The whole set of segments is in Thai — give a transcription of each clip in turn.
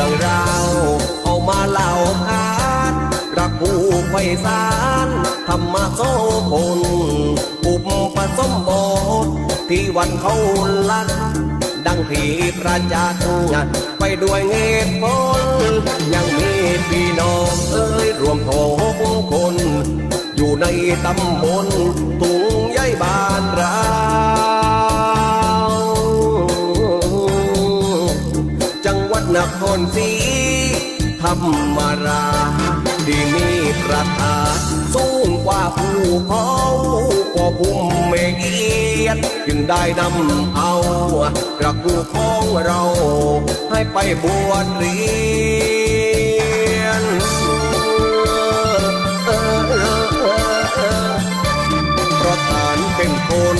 รื่องราวเอามาเล่าคานรักผู้ไพศาลธรรมะโสพลปุบปปสมบทที่วันเขาลักดังที่ประจักษ์ไปด้วยเหตุผลยังมีพี่น้องเอ้ยรวมทงคน อยู่ในตำบลตุงย้ายบ้านรา นครศรีธรรมราที่มีประธานสูงกว่าภูเขาก็ภูมิเมเกียรติจึงได้นำเอาพระกูของเรา ให้ไปบวชเรียนเพราะฐานเป็นคน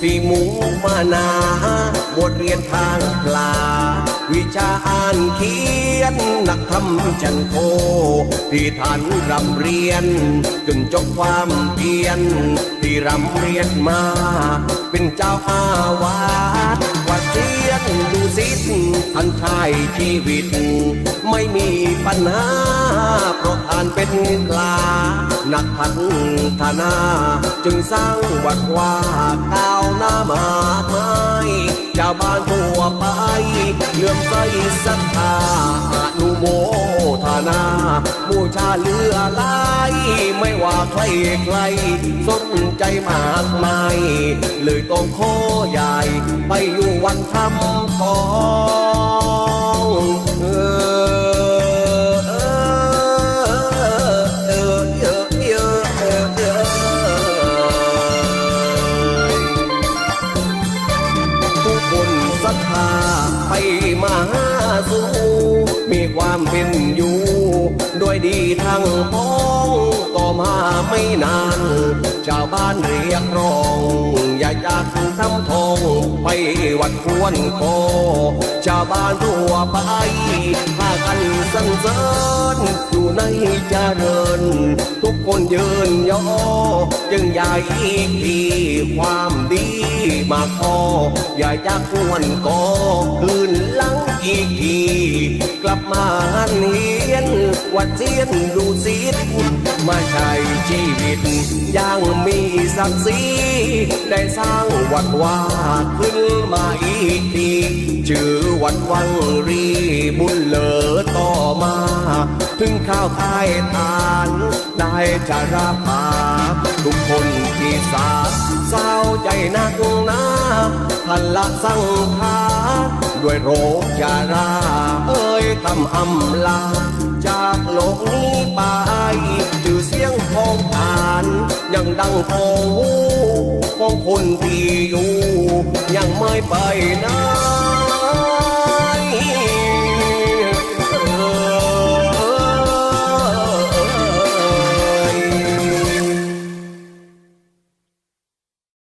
ที่มุ่งมานาบทเรียนทางกลา วิชาอ่านเขียนนักทำจันโคที่ฐานรำเรียนจนจบความเพียรที่รำเรียนมา เป็นเจ้าอาวาสวัดเจียนดูสิท่านชายชีวิต ไม่มีปัญหาเพราะท่านเป็นกลา นักพัฒนาจึงสร้างวัดว่าก้า ลื่อมใสศรัทธาอนุโมทนาบูชาเลือลายไม่ว่าใครใครสนใจมากมายเลยต้องขอใหญ่ไปอยู่วันทำทอ สู่มีความเป็นอยู่โดยดีทั้งพ้องต่อมาไม่นาน ชาวบ้านเรียกร้อง อยากจากทำทองไปวัดควรโคชาวบ้านทั่วไปพากันสรรเสริญอยู่ในเจริญ ทุกคนยืนยอจึงอยากอีกทีความดีมาขออย่าจากควรก็คืนหลังอีกที กลับมาหันเฮียนวัดเทียนดูสิมาใช้ชีวิตย่างมีศักดิ์ศรีได้สร้างวัดว่าขึ้นมาอีกทีชื่อวัดวังรีบุญเหลอต่อมา ถึงข้าวทายทานได้จะรับปาทุกคนที่สาเศร้าใจนักหนาทันละสังขาร ด้วยโรคยาราเอ้ยทำอำลา จากโลกนี้ไปจื่อเสียงของผ่านยังดังโองหูของคนที่อยู่ ยังไม่ไปไหน